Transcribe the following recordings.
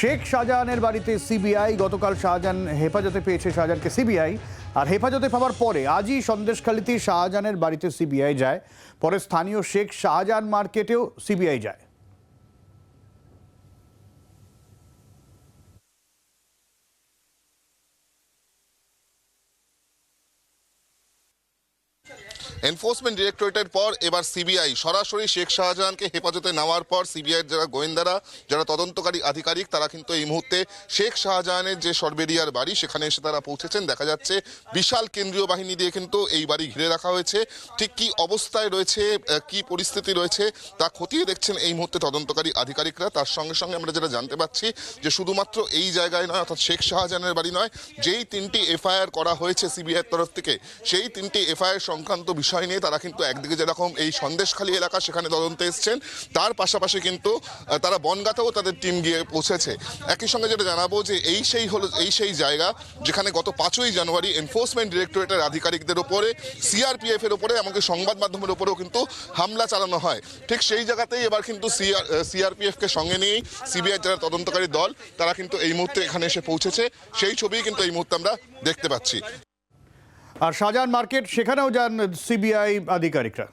শেখ শাহজাহানের বাড়িতে সিবিআই গতকাল শাহজাহান হেফাজতে পেয়েছে, শাহজাহানকে সিবিআই। আর হেফাজতে পাওয়ার পরে আজই সন্দেশখালিতে শাহজাহানের বাড়িতে সিবিআই যায়, পরে স্থানীয় শেখ শাহজাহান মার্কেটেও সিবিআই যায়। এনফোর্সমেন্ট ডিরেক্টরেটের পর এবার সিবিআই সরাসরি শেখ শাহজাহানকে হেফাজতে নেওয়ার পর সিবিআইয়ের যারা গোয়েন্দারা, যারা তদন্তকারী আধিকারিক, তারা কিন্তু এই মুহূর্তে শেখ শাহজাহানের যে সরবেরিয়ার বাড়ি, সেখানে এসে তারা পৌঁছেছেন। দেখা যাচ্ছে বিশাল কেন্দ্রীয় বাহিনী দিয়ে কিন্তু এই বাড়ি ঘিরে রাখা হয়েছে। ঠিক কি অবস্থায় রয়েছে কি পরিস্থিতি রয়েছে, তা খতিয়ে দেখছেন এই মুহূর্তে তদন্তকারী আধিকারিকরা। তার সঙ্গে সঙ্গে আমরা যেটা জানতে পাচ্ছি যে শুধুমাত্র এই জায়গায় নয়, অর্থাৎ শেখ শাহজাহানের বাড়ি নয়, যেই তিনটি এফআইআর করা হয়েছে সিবিআইয়ের তরফ থেকে, সেই তিনটি এফআইআর সংক্রান্ত বিষয় নিয়ে তারা কিন্তু একদিকে যেরকম এই সন্দেশখালী এলাকা সেখানে তদন্তে এসছেন, তার পাশাপাশি কিন্তু তারা বনগাঁতেও তাদের টিম গিয়ে পৌঁছেছে। একই সঙ্গে যেটা জানাব যে এই সেই হলো, এই সেই জায়গা যেখানে গত পাঁচই জানুয়ারি এনফোর্সমেন্ট ডিরেক্টরেটের আধিকারিকদের উপরে সিআরপিএফ এর উপরে, এমনকি সংবাদ মাধ্যমের উপরেও কিন্তু হামলা চালানো হয়। ঠিক সেই জায়গাতেই এবার কিন্তু সিআরপিএফ কে সঙ্গে নিয়েই সিবিআই যারা তদন্তকারী দল, তারা কিন্তু এই মুহূর্তে এখানে এসে পৌঁছেছে। সেই ছবি কিন্তু এই মুহূর্তে আমরা দেখতে পাচ্ছি। আর শাহজাহান মার্কেট সেখানেও যান সিবিআই আধিকারিকরা।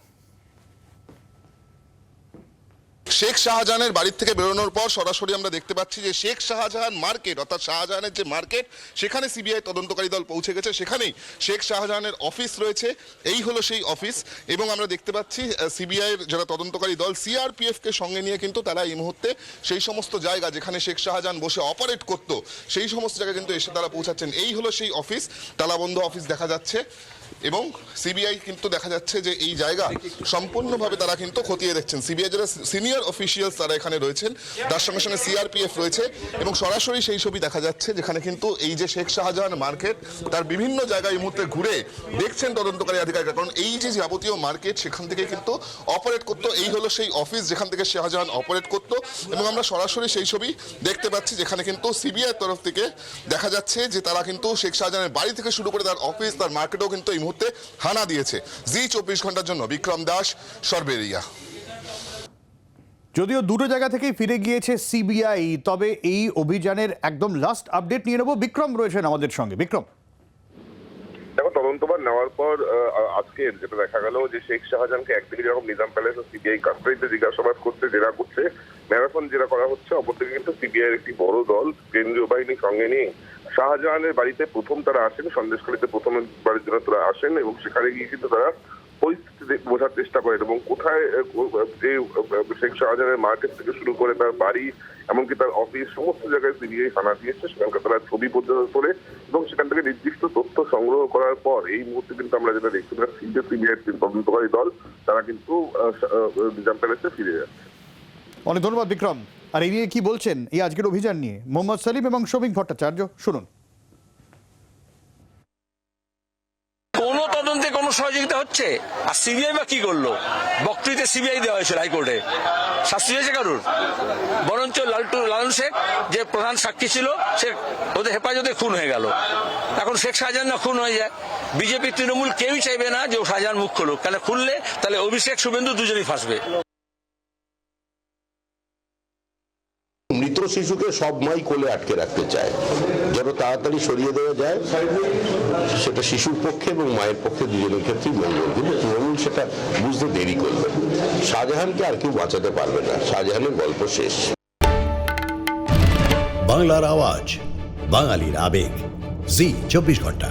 শেখ শাহজাহানের বাড়ির থেকে বেরোনোর পর সরাসরি আমরা দেখতে পাচ্ছি যে শেখ শাহজাহান মার্কেট, অর্থাৎ শাহজাহানের যে মার্কেট, সেখানে সিবিআই তদন্তকারী দল পৌঁছে গেছে। সেখানেই শেখ শাহজাহানের অফিস রয়েছে। এই হলো সেই অফিস এবং আমরা দেখতে পাচ্ছি সিবিআইয়ের যারা তদন্তকারী দল সিআরপিএফকে সঙ্গে নিয়ে কিন্তু তারা এই মুহূর্তে সেই সমস্ত জায়গা যেখানে শেখ শাহজাহান বসে অপারেট করতো, সেই সমস্ত জায়গায় কিন্তু এসে তারা পৌঁছাচ্ছেন। এই হলো সেই অফিস। তালাবন্ধ অফিস দেখা যাচ্ছে। এবং সিবিআই কিন্তু দেখা যাচ্ছে যে এই জায়গা সম্পূর্ণভাবে তারা কিন্তু খতিয়ে দেখছেন। সিবিআই যারা সিনিয়র অফিসিয়ালস তারা এখানে রয়েছেন, তার সঙ্গে সঙ্গে সিআরপিএফ রয়েছে এবং সরাসরি সেই ছবি দেখা যাচ্ছে যেখানে কিন্তু এই যে শেখ শাহজাহান মার্কেট, তার বিভিন্ন জায়গায় এই মুহূর্তে ঘুরে দেখছেন তদন্তকারী আধিকারিকরা। কারণ এই যে যাবতীয় মার্কেট, সেখান থেকে কিন্তু অপারেট করতো, এই হলো সেই অফিস যেখান থেকে শাহজাহান অপারেট করতো এবং আমরা সরাসরি সেই ছবি দেখতে পাচ্ছি যেখানে কিন্তু সিবিআই তরফ থেকে দেখা যাচ্ছে যে তারা কিন্তু শেখ শাহজাহানের বাড়ি থেকে শুরু করে তার অফিস তার মার্কেটও কিন্তু এই মুহূর্তে হানা দিয়েছে। জি চব্বিশ ঘণ্টার জন্য বিক্রম দাস সরবেরিয়া। যদিও দুটো জায়গা থেকেই ফিরে গিয়েছে সিবিআই তবে এই অভিযানের একদম লাস্ট আপডেট নিয়ে নেব। বিক্রম রয়েছেন আমাদের সঙ্গে। বিক্রম। দেখো তদন্তবার নেওয়ার পর আহ, আজকে যেটা দেখা গেল যে শেখ শাহজাহানকে একদিকে যেরকম নিজাম প্যালেস ও সিবিআই কাস্টাডিতে জিজ্ঞাসাবাদ করতে জেরা করছে ম্যারাথন জেরা করা হচ্ছে অপরদিকে কিন্তু সিবিআই এর একটি বড় দল কেন্দ্রীয় বাহিনী সঙ্গে নিয়ে শাহজাহানের বাড়িতে প্রথম তারা আসেন সন্দেশখালীতে প্রথম বাড়ির জন্য তারা আসেন এবং সেখানে গিয়ে কিন্তু তারা পরিস্থিতি বোঝার চেষ্টা করেন এবং কোথায় আহ, শেখ শাহজাহানের মার্কেট থেকে শুরু করে তার বাড়ি এমনকি তার অফিস সমস্ত জায়গায় সিবিআই হানা দিয়েছে সেখানকার তারা ছবি পর্যন্ত করে এবং সেখান থেকে নির্দিষ্ট তথ্য সংগ্রহ করার পর এই মুহূর্তে কিন্তু আমরা যেটা দেখতে পাচ্ছি যে সিবিআই তদন্তকারী দল তারা কিন্তু আহ, ফিরে যাচ্ছে। অনেক ধন্যবাদ বিক্রম। আর এই নিয়ে কি বলছেন এই আজকের অভিযান নিয়ে? মোহাম্মদ সালিম এবং শ্রমিক ভট্টাচার্য, শুনুন। কোনো তদন্তে কোনো সহযোগিতা হচ্ছে? আর সিবিআই বা কি করল? বক্তৃতে সিবিআই দেওয়া হয়েছিল হাইকোর্টে। শাস্তি হয়েছে কারুর? বরঞ্চ লালটু, লালন শেখ যে প্রধান সাক্ষী ছিল, সে ওদের হেফাজতে খুন হয়ে গেল। এখন শেখ শাহজাহান না খুন হয়ে যায়। বিজেপি, তৃণমূল কেউই চাইবে না যে ও শাহজাহান মুখ খুলুক। তাহলে খুললে? তাহলে অভিষেক, শুভেন্দু দুজনেই ফাঁসবে। মৃত শিশুকে সব মাই কোলে আটকে রাখতে চায়। যত তাড়াতাড়ি সরিয়ে দেওয়া যায়, সেটা শিশুর পক্ষে এবং মায়ের পক্ষে দুজনের ক্ষেত্রেই মঙ্গল। কিন্তু তৃণমূল সেটা বুঝতে দেরি করবে। শাহজাহানকে আর কেউ বাঁচাতে পারবে না। শাহজাহানের গল্প শেষ। বাংলার আওয়াজ, বাঙালির আবেগ। জি, চব্বিশ ঘণ্টা।